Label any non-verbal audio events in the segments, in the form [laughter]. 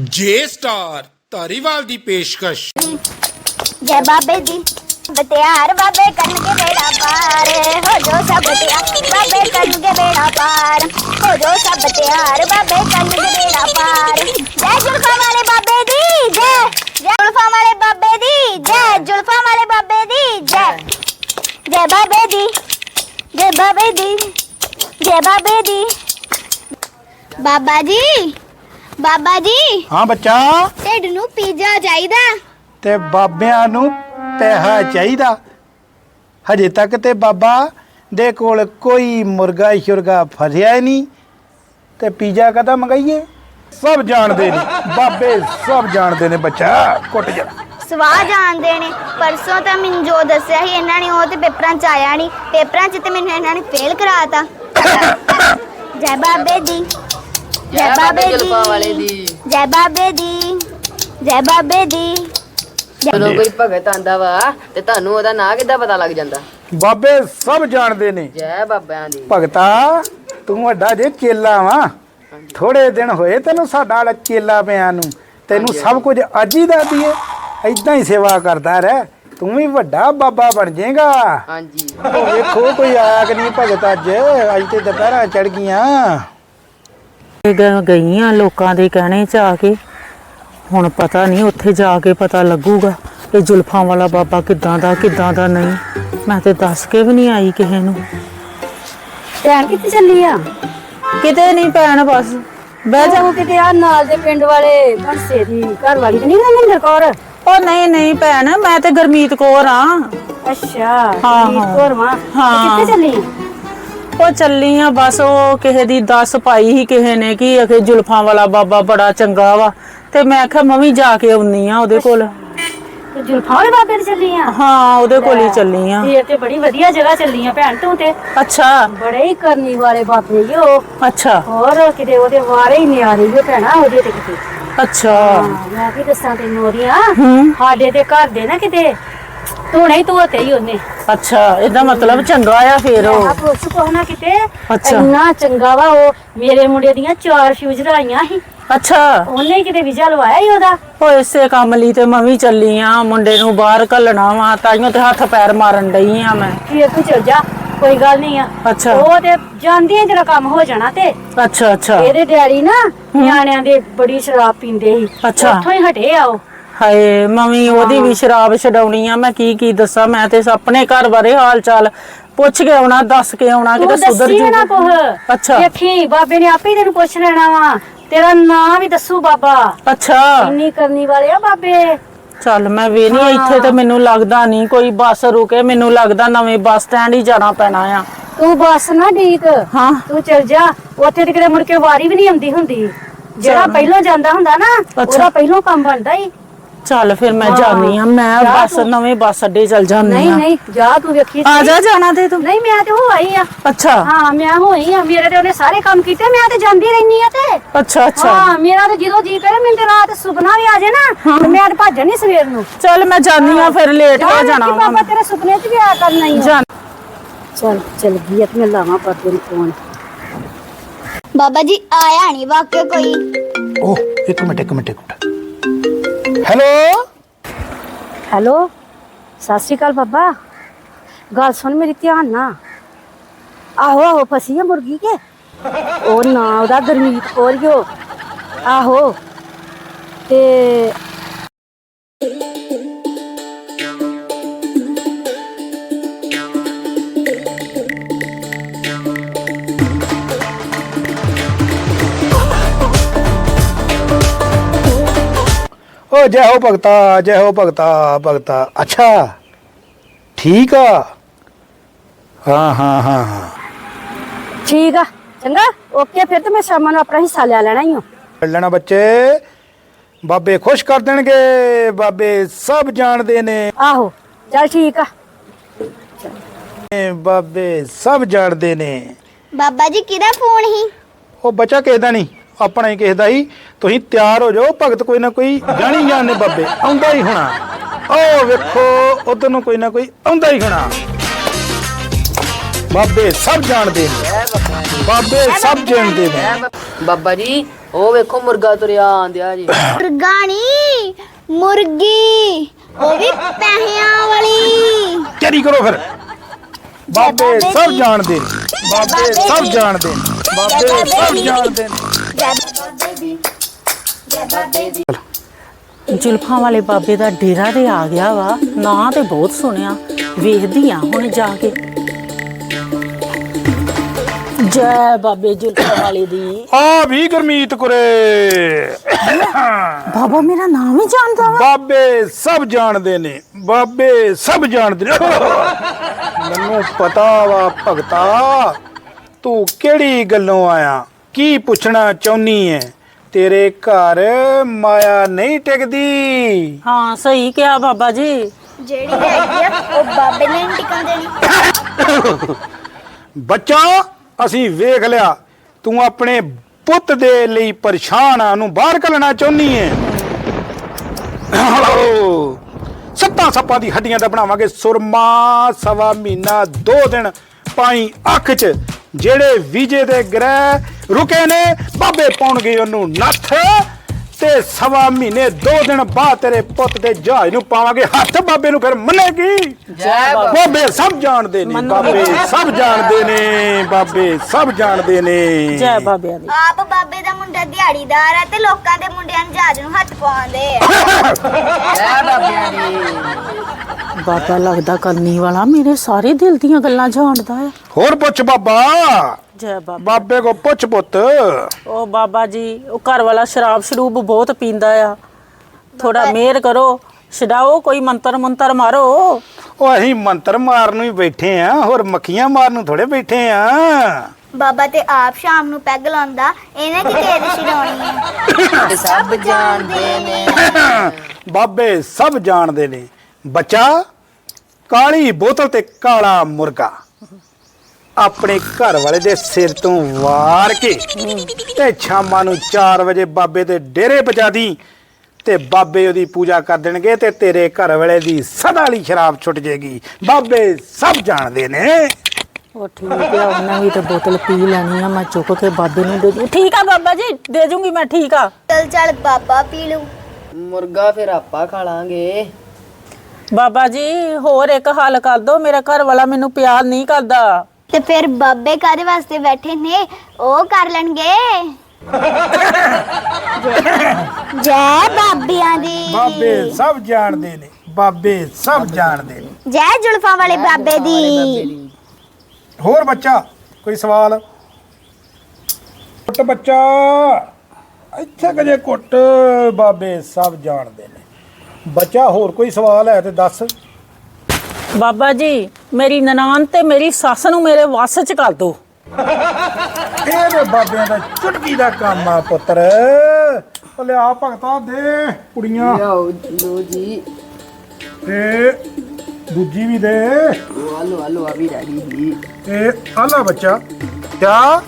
ਜੇ ਸਟਾਰ ਧਾਰੀਵਾਲ ਦੀ ਪੇਸ਼ਕਸ਼। ਜੈ ਬਾਬੇ ਦੀ ਬਤਿਆਰ ਬਾਬੇ ਕਰਨਗੇ ਬੇੜਾ ਪਾਰ। ਹੋ ਜੋ ਸਭ ਬਤਿਆਰ ਬਾਬੇ ਕਰਨਗੇ ਬੇੜਾ ਪਾਰ। ਹੋ ਜੋ ਸਭ ਬਤਿਆਰ ਬਾਬੇ ਕਰਨਗੇ ਬੇੜਾ ਪਾਰ। ਜੈ ਜੁਲਫਾਂ ਵਾਲੇ ਬਾਬੇ ਦੀ, ਜੈ। ਜੈ ਜੁਲਫਾਂ ਵਾਲੇ ਬਾਬੇ ਦੀ, ਜੈ। ਜੁਲਫਾਂ ਵਾਲੇ ਬਾਬੇ ਦੀ, ਜੈ। ਜੈ ਬਾਬੇ ਦੀ, ਜੈ ਬਾਬੇ ਦੀ, ਜੈ ਬਾਬੇ ਦੀ। ਬਾਬਾ ਜੀ ਬਾਬਾ ਜੀ। ਹਾਂ ਬੱਚਾ। ਢਿੱਡ ਨੂੰ ਪੀਜ਼ਾ ਚਾਹੀਦਾ। ਤੇ ਬਾਬਿਆਂ ਨੂੰ ਪੈਸਾ ਚਾਹੀਦਾ। ਹਜੇ ਤੱਕ ਤੇ ਬਾਬਾ ਦੇ ਕੋਲ ਕੋਈ ਮੁਰਗਾ ਸ਼ੁਰਗਾ ਫਸਿਆ ਹੀ ਨਹੀਂ। ਤੇ ਪੀਜ਼ਾ ਕਦਾ ਮੰਗਾਈਏ? ਸਭ ਜਾਣਦੇ ਨੇ। ਬਾਬੇ ਸਭ ਜਾਣਦੇ ਨੇ ਬੱਚਾ। ਕੁੱਟ ਜਾ। ਸਵਾਹ ਜਾਣਦੇ ਨੇ। ਪਰਸੋਂ ਤਾਂ ਮੈਨੂੰ ਜੋ ਦੱਸਿਆ ਸੀ ਇਹਨਾਂ ਨੇ ਉਹ ਤੇ ਪੇਪਰਾਂ 'ਚ ਆਇਆ ਨਹੀਂ। ਪੇਪਰਾਂ 'ਚ ਤੇ ਮੈਨੂੰ ਇਹਨਾਂ ਨੇ ਫੇਲ ਕਰਾਤਾ। [coughs] ਜੈ ਬਾਬੇ ਦੀ ਜੈ ਬਾਬੇ ਜਲਪਾ ਵਾਲੇ ਦੀ। ਦੀ ਜੈ ਬਾਬੇ ਦੀ। ਜੈ ਬਾਬੇ ਦੀ। ਜਦੋਂ ਕੋਈ ਭਗਤ ਆਂਦਾ ਵਾ ਤੇ ਤੁਹਾਨੂੰ ਉਹਦਾ ਨਾਂ ਕਿੱਦਾਂ ਪਤਾ ਲੱਗ ਜਾਂਦਾ? ਬਾਬੇ ਸਭ ਜਾਣਦੇ ਨੇ। ਜੈ ਬਾਬਿਆਂ ਦੀ। ਭਗਤਾ ਤੂੰ ਵੱਡਾ ਜੇ ਚੇਲਾ ਵਾ। ਥੋੜੇ ਦਿਨ ਹੋਏ ਤੈਨੂੰ ਸਾਡਾ ਵਾਲਾ ਚੇਲਾ ਪਿਆ ਨੂੰ। ਤੈਨੂੰ ਸਭ ਕੁਝ ਅੱਜ ਹੀ ਦੱਸ ਦਈਏ। ਐਦਾਂ ਹੀ ਸੇਵਾ ਕਰਦਾ ਰਹਿ। ਤੂੰ ਵੀ ਵੱਡਾ ਬਾਬਾ ਬਣ ਜਾਏਗਾ। ਹਾਂਜੀ। ਵੇਖੋ ਕੋਈ ਆਇਆ ਕਿ ਨਹੀਂ ਭਗਤ ਅੱਜ। ਅੱਜ ਤੇ ਦੁਪਹਿਰਾਂ ਚੜ ਗਈਆਂ। ਗਈ ਆ ਲੋਕਾਂ ਦੇ ਕਹਿਣੇ ਚ ਆ ਕੇ। ਹੁਣ ਪਤਾ ਨਹੀਂ ਉੱਥੇ ਜਾ ਕੇ ਪਤਾ ਲੱਗੂਗਾ ਇਹ ਜ਼ੁਲਫਾਂ ਵਾਲਾ ਬਾਬਾ ਕਿੱਦਾਂ ਦਾ ਕਿੱਦਾਂ ਦਾ ਨਹੀਂ। ਮੈਂ ਤੇ ਦੱਸ ਕੇ ਵੀ ਨਹੀਂ ਆਈ ਕਿਸੇ ਨੂੰ। ਭੈਣ ਕਿੱਥੇ ਚੱਲੀ ਆ? ਕਿਤੇ ਨਹੀਂ ਪੈਣ ਬਸ ਬਹਿ ਜਾ। ਉਹ ਕਿਤੇ ਆ ਨਾਲ ਦੇ ਪਿੰਡ ਵਾਲੇ ਬੰਸੇ ਦੀ ਘਰ ਵਾਲੀ ਤੇ ਨਹੀਂ ਰਮਿੰਦਰ ਕੌਰ ਉਹ ਨਹੀਂ ਨਹੀਂ ਭੈਣ ਮੈਂ ਤੇ ਗਰਮੀਤ ਕੌਰ ਆ। ਅੱਛਾ ਹਾਂ, ਹਾਂ। ਕੌਰ ਹਾਂ। ਕਿੱਥੇ ਚੱਲੀ? ਉਹ ਚੱਲੀ ਆ ਬਸ ਉਹ ਕਿਸੇ ਦੀ ਦੱਸ ਪਾਈ ਸੀ ਕਿਸੇ ਨੇ ਕਿ ਅਖੇ ਜ਼ੁਲਫਾਂ ਵਾਲਾ ਬਾਬਾ ਬੜਾ ਚੰਗਾ ਵਾ। ਤੇ ਮੈਂ ਆਖਿਆ ਮੈਂ ਵੀ ਜਾ ਕੇ ਆਉਣੀ ਆ ਉਹਦੇ ਕੋਲ। ਜੁਲਫਾਂ ਵਾਲੇ ਬਾਬੇ ਦੇ ਚੱਲੀ ਆ ਹਾਂ ਉਹਦੇ ਕੋਲ ਹੀ ਚੱਲੀ ਆ ਇਹ ਤੇ ਬੜੀ ਵਧੀਆ ਜਗ੍ਹਾ ਚੱਲੀ ਆ ਭੈਣ ਤੂੰ ਤੇ। ਅੱਛਾ। ਬੜੇ ਹੀ ਕਰਨੀ ਵਾਲੇ ਬਾਬੇ ਜੀ ਉਹ। ਅੱਛਾ। ਹੋਰ ਕਿਤੇ ਉਹਦੇ ਵਾਰੇ ਹੀ ਨਿਆਰੇ ਹੀ ਭੈਣਾ ਉਹਦੇ ਤੇ ਕਿਤੇ। ਅੱਛਾ। ਹਾਂ, ਮੈਂ ਕੀ ਦੱਸਾਂ ਤੈਨੂੰ ਉਹਦੀਆਂ? ਸਾਡੇ ਤੇ ਘਰ ਦੇ ਨਾ ਕਿਤੇ। ਧੋਣੇ ਹੀ ਧੋਤੇ ਹੀ ਉਹਨੇ। ਅੱਛਾ ਇਹਦਾ ਮਤਲਬ ਚੰਗਾ ਆ ਫੇਰ ਉਹ। ਆ ਪੁੱਛ ਕੋ ਨਾ ਕਿਤੇ ਅੱਛਾ। ਇੰਨਾ ਚੰਗਾ ਵਾ ਉਹ ਮੇਰੇ ਮੁੰਡੇ ਦੀਆਂ ਚਾਰ ਫਿਊਜ਼ ਰਾਈਆਂ ਸੀ। ਅੱਛਾ। ਉਹਨੇ ਹੀ ਕਿਤੇ ਵੀਜ਼ਾ ਲਵਾਇਆ ਹੀ ਉਹਦਾ? ਉਹ ਇਸੇ ਕੰਮ ਲਈ ਤੇ ਮੈਂ ਵੀ ਚੱਲੀ ਆ ਮੁੰਡੇ ਨੂੰ ਬਾਹਰ ਘੱਲਣਾ ਵਾ ਤਾਈਓ ਤੇ ਹੱਥ ਪੈਰ ਮਾਰਨ ਡਈ ਆ ਮੈਂ। ਫਿਰ ਤੂੰ ਚਲ ਜਾ ਕੋਈ ਗੱਲ ਨਹੀਂ ਆ। ਅੱਛਾ। ਉਹ ਤੇ ਜਾਂਦੀ ਆ ਤੇਰਾ ਕੰਮ ਹੋ ਜਾਣਾ ਤੇ। ਅੱਛਾ ਅੱਛਾ। ਇਹਦੇ ਡੈਡੀ ਨਾ ਨਿਆਣਿਆਂ ਦੇ ਬੜੀ ਸ਼ਰਾਬ ਪੀਂਦੇ ਸੀ। ਅੱਛਾ। ਉੱਥੋਂ ਹੀ ਹਟੇ ਆ ਉਹ। ਹਾਏ ਮੰਮੀ ਉਹਦੀ ਵੀ ਸ਼ਰਾਬ ਛਡਾਉਣੀ ਆ ਮੈਂ ਕੀ ਕੀ ਦੱਸਾਂ? ਮੈਂ ਤੇ ਆਪਣੇ ਘਰ ਬਾਰੇ ਹਾਲ ਚਾਲ ਪੁੱਛ ਕੇ ਆਉਣਾ ਦੱਸ ਕੇ ਆਉਣਾ ਤੂੰ ਕਿਤੇ ਸੁਧਰ ਜੂ ਨਾ ਕੁਛ। ਅੱਛਾ। ਦੇਖੀ ਬਾਬੇ ਨੇ ਆਪੇ ਤੈਨੂੰ ਪੁੱਛ ਲੈਣਾ ਵਾ। ਤੇਰਾ ਨਾਂ ਵੀ ਦੱਸੂ ਬਾਬਾ। ਅੱਛਾ। ਇੰਨੀ ਕਰਨੀ ਵਾਲੇ ਆ ਬਾਬੇ। ਚੱਲ ਮੈਂ ਵੀ ਨਹੀਂ ਇੱਥੇ ਤੇ ਮੈਨੂੰ ਲੱਗਦਾ ਨਹੀਂ ਕੋਈ ਬੱਸ ਰੁਕੇ ਮੈਨੂੰ ਲੱਗਦਾ ਨਵੇਂ ਬੱਸ ਸਟੈਂਡ ਹੀ ਜਾਣਾ ਪੈਣਾ ਆ। ਤੂੰ ਬਸ ਨਾ ਢੀਕ ਹਾਂ। ਤੂੰ ਚਲ ਜਾ। ਉੱਥੇ ਤੇ ਕਿਤੇ ਮੁੜ ਕੇ ਵਾਰੀ ਵੀ ਨਹੀਂ ਆਉਂਦੀ ਹੁੰਦੀ। ਜਿਹੜਾ ਪਹਿਲੋਂ ਜਾਂਦਾ ਹੁੰਦਾ ਨਾ ਉਹਦਾ ਪਹਿਲੋਂ ਕੰਮ ਬਣਦਾ ਹੀ ਚੱਲ ਫਿਰ ਮੈਂ ਜਾਣੀ ਆ ਮੈਂ ਜਾ ਬੱਸ ਤੂੰ। ਨਵੇਂ ਬੱਸ ਅੱਡੇ ਚੱਲ ਜਾਂਦੀ ਨਹੀਂ ਆ ਨਹੀਂ ਜਾ ਤੂੰ ਵੇਖੀ ਆ ਜਾ ਜਾਣਾ ਤੇ ਤੂੰ। ਨਹੀਂ ਮੈਂ ਤੇ ਹੋ ਆਈ ਆ ਅੱਛਾ। ਹਾਂ ਮੈਂ ਹੋਈ ਆ ਮੇਰੇ ਤੇ ਉਹਨੇ ਸਾਰੇ ਕੰਮ ਕੀਤੇ ਮੈਂ ਤੇ ਜਾਂਦੀ ਰਹਿਨੀ ਆ ਤੇ। ਅੱਛਾ ਅੱਛਾ। ਹਾਂ ਮੇਰਾ ਤੇ ਜਦੋਂ ਜੀ ਕਰੇ ਮੈਨੂੰ ਤੇ ਰਾਤ ਸੁਪਨਾ ਵੀ ਆ ਜਾਏ ਨਾ ਤੇ ਮੈਂ ਤੇ ਭੱਜਣ ਨਹੀਂ ਸਵੇਰ ਨੂੰ। ਚੱਲ ਮੈਂ ਜਾਣੀ ਆ ਫਿਰ ਲੇਟ ਹੋ ਜਾਣਾ ਵਾ ਬਾਬਾ ਤੇਰੇ ਸੁਪਨੇ 'ਚ ਵੀ ਆ ਕਰਨਾ ਹੀ ਆ। ਜਾਣ। ਚਲ ਚਲ ਗਈ ਆ ਤੇ ਮੈਂ ਲਾਵਾਂ ਪਰ ਨੂੰ ਫੋਨ ਬਾਬਾ ਜੀ ਆਇਆ ਨਹੀਂ ਵਾਕਿਆ ਕੋਈ? ਓਹ ਇੱਕ ਮਿੰਟ ਇੱਕ ਮਿੰਟ ਇੱਕ ਮਿੰਟ। ਹੈਲੋ। ਹੈਲੋ, ਸਤਿ ਸ਼੍ਰੀ ਅਕਾਲ ਬਾਬਾ। ਗੱਲ ਸੁਣ ਮੇਰੀ ਧਿਆਨ ਨਾਲ। ਆਹੋ ਆਹੋ, ਫਸੀ ਆ ਮੁਰਗੀ ਕੇ? ਉਹ ਨਾ, ਉਹਦਾ ਗਰਮੀਤ ਕੋਰੀਓ ਆਹੋ, ਤੇ ਓ ਜੈ ਹੋ ਭਗਤਾ ਜੈ ਹੋ ਭਗਤਾ ਭਗਤਾ ਅੱਛਾ ਠੀਕ ਆ ਹਾਂ ਹਾਂ ਹਾਂ ਹਾਂ ਠੀਕ ਆ ਚੰਗਾ ਓਕੇ ਫਿਰ ਤੇ ਮੈਂ ਸ਼ਾਮਾਂ ਨੂੰ ਆਪਣਾ ਹਿੱਸਾ ਲੈ ਲੈਣਾ ਹੀ ਹਾਂ ਪੜ ਲੈਣਾ ਬੱਚੇ ਬਾਬੇ ਖੁਸ਼ ਕਰ ਦੇਣਗੇ ਬਾਬੇ ਸਭ ਜਾਣਦੇ ਨੇ ਆਹੋ ਚੱਲ ਠੀਕ ਆ ਬਾਬੇ ਸਭ ਜਾਣਦੇ ਨੇ ਬਾਬਾ ਜੀ ਕਿਹਦਾ ਫੋਨ ਹੀ ਉਹ ਬੱਚਾ ਕਿਸੇ ਦਾ ਨਹੀਂ ਆਪਣਾ ਹੀ ਕਿਸੇ ਦਾ ਹੀ ਤੁਸੀਂ ਤਿਆਰ ਹੋ ਜਾਓ ਭਗਤ ਕੋਈ ਨਾ ਕੋਈ ਜਾਣੀ ਜਾਣਨੇ ਬਾਬੇ ਆਉਂਦਾ ਹੀ ਹੋਣਾ। ਓ ਵੇਖੋ ਉਧਰ ਨੂੰ ਕੋਈ ਨਾ ਕੋਈ ਆਉਂਦਾ ਹੀ ਹੋਣਾ। ਬਾਬੇ ਸਭ ਜਾਣਦੇ ਨੇ। ਬਾਬੇ ਸਭ ਜਾਣਦੇ ਨੇ। ਬਾਬਾ ਜੀ ਉਹ ਵੇਖੋ ਮੁਰਗਾ ਤੁਰਿਆ ਆਂਦਿਆ ਜੀ। ਮੁਰਗਾਣੀ ਮੁਰਗੀ ਉਹ ਵੀ ਪੈਸਿਆਂ ਵਾਲੀ। ਚਰੀ ਕਰੋ ਫਿਰ। ਬਾਬੇ ਸਭ ਜਾਣਦੇ ਨੇ। ਬਾਬੇ ਸਭ ਜਾਣਦੇ ਨੇ। ਬਾਬੇ ਸਭ ਜਾਣਦੇ ਨੇ। ਜ਼ੁਲਫਾਂ ਵਾਲੇ ਬਾਬੇ ਦਾ ਡੇਰਾ ਤੇ ਆ ਗਿਆ ਵਾ। ਨਾਂ ਤੇ ਬਹੁਤ ਸੁਣਿਆ। ਵੇਖਦੀ ਆ ਹੁਣ ਜਾ ਕੇ। ਜੈ ਬਾਬੇ ਜ਼ੁਲਫਾਂ ਵਾਲੇ ਦੀ। ਆ ਵੀ ਗਰਮੀਤ ਕੁਰੇ। ਬਾਬਾ ਮੇਰਾ ਨਾਮ ਹੀ ਜਾਣਦਾ ਵਾ। ਬਾਬੇ ਸਭ ਜਾਣਦੇ ਨੇ। ਬਾਬੇ ਸਭ ਜਾਣਦੇ ਨੇ। ਮੈਨੂੰ ਪਤਾ ਵਾ ਭਗਤਾ ਤੂੰ ਕਿਹੜੀ ਗੱਲੋਂ ਆਇਆ? ਕੀ ਪੁੱਛਣਾ ਚਾਹੁੰਨੀ ਹੈ ਤੇਰੇ ਘਰ ਮਾਇਆ ਨਹੀਂ ਟਿਕਦੀ। ਹਾਂ ਸਹੀ ਕਿਹਾ ਬਾਬਾ ਜੀ। ਜਿਹੜੀ ਹੈਗੀ ਆ ਉਹ ਬਾਬੇ ਨੇ ਨੀ ਟਿਕਣ ਦੇਣੀ। ਬੱਚਾ ਅਸੀਂ ਵੇਖ ਲਿਆ। ਤੂੰ ਆਪਣੇ ਪੁੱਤ ਦੇ ਲਈ ਪਰੇਸ਼ਾਨ ਆ ਨੂੰ ਬਾਹਰ ਕੱਢਣਾ ਚਾਹੁੰਨੀ ਹੈ ਸੱਤਾਂ ਸੱਪਾਂ ਦੀ ਹੱਡੀਆਂ ਦਾ ਬਣਾਵਾਂਗੇ ਸੁਰਮਾ ਸਵਾ ਮਹੀਨਾ ਦੋ ਦਿਨ ਪਾਈ ਅੱਖ 'ਚ। ਜਿਹੜੇ ਵੀਜੇ ਦੇ ਗ੍ਰਹਿ ਰੁਕੇ ਨੇ ਬਾਬੇ ਪਾਉਣਗੇ ਉਹਨੂੰ ਨੱਥ ਤੇ ਸਵਾ ਮਹੀਨੇ ਦੋ ਦਿਨ ਬਾਅਦ ਤੇਰੇ ਪੁੱਤ ਦੇ ਜਹਾਜ਼ ਨੂੰ ਪਾਵਾਂਗੇ ਹੱਥ ਬਾਬੇ ਨੂੰ ਫਿਰ ਮੰਨੇਗੀ? ਜੈ ਬਾਬਾ। ਬਾਬੇ ਸਭ ਜਾਣਦੇ ਨੇ ਬਾਬੇ ਸਭ ਜਾਣਦੇ ਨੇ ਬਾਬੇ ਸਭ ਜਾਣਦੇ ਨੇ। ਜੈ ਬਾਬਿਆਂ ਦੀ ਆਪ ਬਾਬੇ ਦਾ ਮੁੰਡਾ ਦਿਹਾੜੀਦਾਰ ਹੈ ਤੇ ਲੋਕਾਂ ਦੇ ਮੁੰਡਿਆਂ ਨੂੰ ਜਹਾਜ਼ ਨੂੰ ਹੱਥ ਪਾਉਂਦੇ ਆ। [laughs] ਬਾਬਾ ਲੱਗਦਾ ਕਰਨੀ ਵਾਲਾ ਮੇਰੇ ਸਾਰੇ ਦਿਲ ਦੀਆਂ ਗੱਲਾਂ ਜਾਣਦਾ ਆ ਹੋਰ ਪੁੱਛ ਬਾਬਾ। ਜੈ ਬਾਬਾ। ਬਾਬੇ ਕੋ ਪੁੱਛ ਪੁੱਤ। ਉਹ ਬਾਬਾ ਜੀ ਉਹ ਘਰ ਵਾਲਾ ਸ਼ਰਾਬ ਸ਼ਰੂਬ ਬਹੁਤ ਪੀਂਦਾ ਆ। ਥੋੜਾ ਮਿਹਰ ਕਰੋ ਛਡਾਓ ਕੋਈ ਮੰਤਰ ਮੰਤਰ ਮਾਰੋ। ਉਹ ਅਸੀਂ ਮੰਤਰ ਮਾਰਨ ਨੂੰ ਹੀ ਬੈਠੇ ਆ ਹੋਰ ਮੱਖੀਆਂ ਮਾਰਨ ਨੂੰ ਥੋੜੇ ਬੈਠੇ ਆ। ਬਾਬਾ ਤੇ ਆਪ ਸ਼ਾਮ ਨੂੰ ਪੈਗ ਲਾਉਂਦਾ ਇਹਨੇ ਕਿ ਤੇਜ਼ ਛਡਾਉਣੀ ਹੈ ਤੇ ਸਭ ਜਾਣਦੇ ਨੇ। ਬਾਬੇ ਸਭ ਜਾਣਦੇ ਨੇ। ਬੱਚਾ ਕਾਲੀ ਬੋਤਲ ਤੇ ਕਾਲਾ ਮੁਰਗਾ। ਆਪਣੇ ਘਰ ਵਾਲੇ ਦੇ ਸਿਰ ਤੋਂ ਵਾਰ ਕੇ ਤੇ ਸ਼ਾਮਾਂ ਨੂੰ 4 ਵਜੇ ਬਾਬੇ ਦੇ ਡੇਰੇ ਪਜਾ ਦੀ ਤੇ ਬਾਬੇ ਉਹਦੀ ਪੂਜਾ ਕਰ ਦੇਣਗੇ ਤੇ ਤੇਰੇ ਘਰ ਵਾਲੇ ਦੀ ਸਦਾ ਲਈ ਸ਼ਰਾਬ ਛੁੱਟ ਜੇਗੀ ਬਾਬੇ ਸਭ ਜਾਣਦੇ ਨੇ। ਉਹ ਠੀਕ ਆ ਉਹਨੇ ਵੀ ਤੇ ਬੋਤਲ ਪੀ ਲੈਣੀ ਆ ਮੈਂ ਚੁੱਕ ਕੇ ਬਾਬੇ ਨੂੰ ਦੇ ਦੂੰ। ਠੀਕ ਆ ਬਾਬਾ ਜੀ ਦੇ ਜੂੰਗੀ ਮੈਂ ਠੀਕ ਆ। ਚਲ ਚਲ ਬਾਬਾ ਪੀ ਲੂ ਮੁਰਗਾ ਫਿਰ ਆਪਾਂ ਖਾ ਲਾਂਗੇ। ਬਾਬਾ ਜੀ ਹੋਰ ਇੱਕ ਹੱਲ ਕਰ ਦੋ ਮੇਰਾ ਘਰ ਵਾਲਾ ਮੈਨੂੰ ਪਿਆਰ ਨਹੀਂ ਕਰਦਾ। ਤੇ ਫਿਰ ਬਾਬੇ ਕਾਦੇ ਵਾਸਤੇ ਬੈਠੇ ਨੇ? ਉਹ ਕਰ ਲੈਣਗੇ। ਜੈ ਬਾਬਿਆਂ ਦੀ। ਬਾਬੇ ਸਭ ਜਾਣਦੇ ਨੇ ਬਾਬੇ ਸਭ ਜਾਣਦੇ ਨੇ। ਜੈ ਜੁਲਫਾਂ ਵਾਲੇ ਬਾਬੇ ਦੀ। ਹੋਰ ਬੱਚਾ ਕੋਈ ਸਵਾਲ? ਕੁੱਟ ਬੱਚਾ। ਇੱਥੇ ਕਜੇ ਕੁੱਟ ਬਾਬੇ ਸਭ ਜਾਣਦੇ ਨੇ। ਬੱਚਾ ਹੋਰ ਕੋਈ ਸਵਾਲ ਹੈ ਤੇ ਦੱਸ। ਬਾਬਾ ਜੀ ਮੇਰੀ ਨਨਾਣ ਤੇ ਮੇਰੀ ਸੱਸ ਨੂੰ ਮੇਰੇ ਵੱਸ ਚ ਕਰ ਦੋ। ਇਹਦੇ ਬਾਬਿਆਂ ਦਾ ਚੁਟਕੀ ਦਾ ਕੰਮ ਆ ਪੁੱਤਰ। ਉਹ ਲਿਆ ਭਗਤਾ ਦੇ ਕੁੜੀਆਂ। ਲਿਆਓ ਲੋ ਜੀ। ਤੇ ਦੂਜੀ ਵੀ ਦੇ। ਉਹ ਆਲੂ ਆਲੂ ਆ ਵੀ ਰੈਡੀ ਜੀ। ਤੇ ਆਲਾ ਬੱਚਾ। ਕਿਆ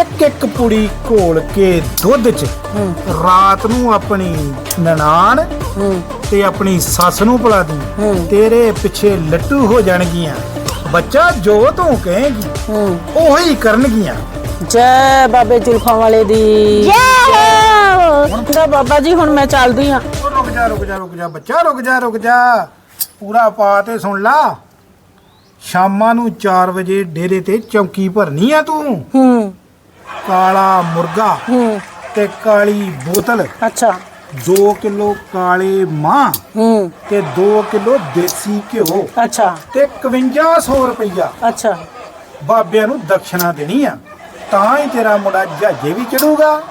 ਇੱਕ ਇੱਕ ਪੁੜੀ ਘੋਲ ਕੇ ਦੁੱਧ 'ਚ। ਰਾਤ ਨੂੰ ਆਪਣੀ ਨਨਾਣ ਤੇ ਆਪਣੀ ਸੱਸ ਨੂੰ ਪਿਲਾ ਦੀ। ਤੇਰੇ ਪਿੱਛੇ ਲੱਟੂ ਹੋ ਜਾਣਗੀਆਂ। ਬੱਚਾ ਜੋ ਤੂੰ ਕਹੇਗੀ ਉਹੀ ਕਰਨਗੀਆਂ। ਜੈ ਬਾਬੇ ਜ਼ੁਲਫਾਂ ਵਾਲੇ ਦੀ। ਜੈ ਹੁਣ ਤਾਂ ਬਾਬਾ ਜੀ ਹੁਣ ਮੈਂ ਚੱਲਦੀ ਆ ਉਹ ਰੁਕ ਜਾ ਰੁਕ ਜਾ ਰੁਕ ਜਾ ਬੱਚਾ ਰੁਕ ਜਾ ਰੁਕ ਜਾ। ਪੂਰਾ ਪਾ ਤੇ ਸੁਣ ਲਾ। ਸ਼ਾਮਾਂ ਨੂੰ 4 ਵਜੇ ਡੇਰੇ ਤੇ ਚੌਕੀ ਭਰਨੀ ਆ ਤੂੰ। ਹੂੰ। ਕਾਲਾ ਮੁਰਗਾ ਹੂੰ। ਤੇ ਕਾਲੀ ਬੋਤਲ। ਅੱਛਾ। 2 ਕਿਲੋ ਕਾਲੇ ਮਾਂ ਹੂੰ। ਤੇ 2 ਕਿਲੋ ਦੇਸੀ ਘਿਓ ਅੱਛਾ। ਤੇ 5100 ਰੁਪਈਆ। ਅੱਛਾ। ਬਾਬਿਆਂ ਨੂੰ ਦਕਸ਼ਨਾ ਦੇਣੀ ਆ। ਤਾਂ ਹੀ ਤੇਰਾ ਮੁੰਡਾ ਜਹਾਜੇ ਵੀ ਚੜੂਗਾ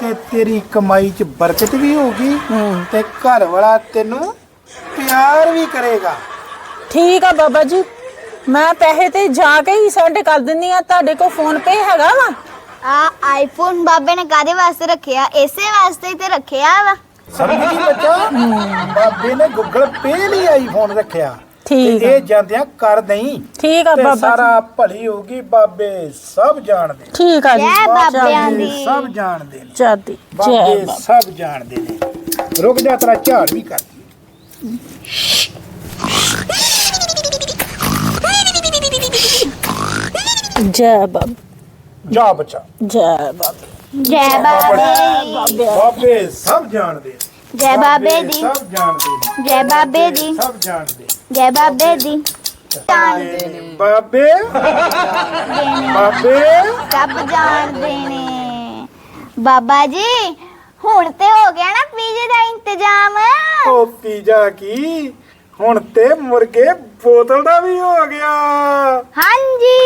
ਤੇ ਤੇਰੀ ਕਮਾਈ 'ਚ ਬਰਕਤ ਵੀ ਹੋਊਗੀ ਹੂੰ। ਤੇ ਘਰ ਵਾਲਾ ਤੈਨੂੰ ਪਿਆਰ ਵੀ ਕਰੇਗਾ। ਠੀਕ ਆ ਬਾਬਾ ਜੀ। ਮੈਂ ਪੈਸੇ ਤੇ ਜਾ ਕੇ ਹੀ ਸੈਂਡ ਕਰ ਦਿੰਨੀ ਆ। ਤੁਹਾਡੇ ਕੋਲ ਫੋਨ ਪੇ ਹੈਗਾ ਵਾ? ਆ ਆਈਫੋਨ ਬਾਬੇ ਨੇ ਕਾਦੇ ਵਾਸਤੇ ਰੱਖਿਆ? ਇਸੇ ਵਾਸਤੇ ਹੀ ਤੇ ਰੱਖਿਆ ਵਾ। ਸਮਝ ਗਈ ਬੱਚਾ? ਬਾਬੇ ਨੇ ਗੂਗਲ ਪੇ ਲਈ ਆਈਫੋਨ ਰੱਖਿਆ। ਠੀਕ ਤੇ ਇਹ ਜਾਂਦਿਆਂ ਕਰ ਨਹੀਂ ਠੀਕ ਆ ਬਾਬਾ। ਸਾਰਾ ਭਲੀ ਹੋਊਗੀ ਬਾਬੇ ਸਭ ਜਾਣਦੇ ਠੀਕ ਆ ਜੀ। ਜੈ ਬਾਬਿਆਂ ਬਾਬੇ ਦੀ। ਸਭ ਜਾਣਦੇ ਨੇ। ਬਾਬੇ ਬਾਬਾ। ਸਭ ਜਾਣਦੇ ਨੇ। ਰੁਕ ਜਾ ਤੇਰਾ ਝਾੜ ਵੀ ਕਰ ਜੈ ਬਾਬਾ। ਜਾ ਬੱਚਾ। ਜੈ ਬਾਬਾ। ਜੈ ਬਾਬੇ। ਦੀ ਬਾਬੇ ਸਭ ਜਾਣਦੇ। ਜੈ ਬਾਬੇ ਦੀ। ਸਭ ਜਾਣਦੇ। ਜੈ ਬਾਬੇ ਦੀ। ਸਭ ਜਾਣਦੇ। ਜੈ ਬਾਬੇ ਦੀ। ਜਾਣਦੇ ਨੇ ਬਾਬੇ। ਨੇ ਬਾਬੇ। ਸਭ ਜਾਣਦੇ ਨੇ। ਬਾਬਾ ਜੀ ਹੁਣ ਤੇ ਹੋ ਗਿਆ ਨਾ ਪੀਜ਼ੇ ਦਾ ਇੰਤਜ਼ਾਮ। ਉਹ ਪੀਜਾ ਕੀ? ਹੁਣ ਤੇ ਮੁਰਗੇ ਬੋਤਲ ਦਾ ਵੀ ਹੋ ਗਿਆ। ਹਾਂਜੀ।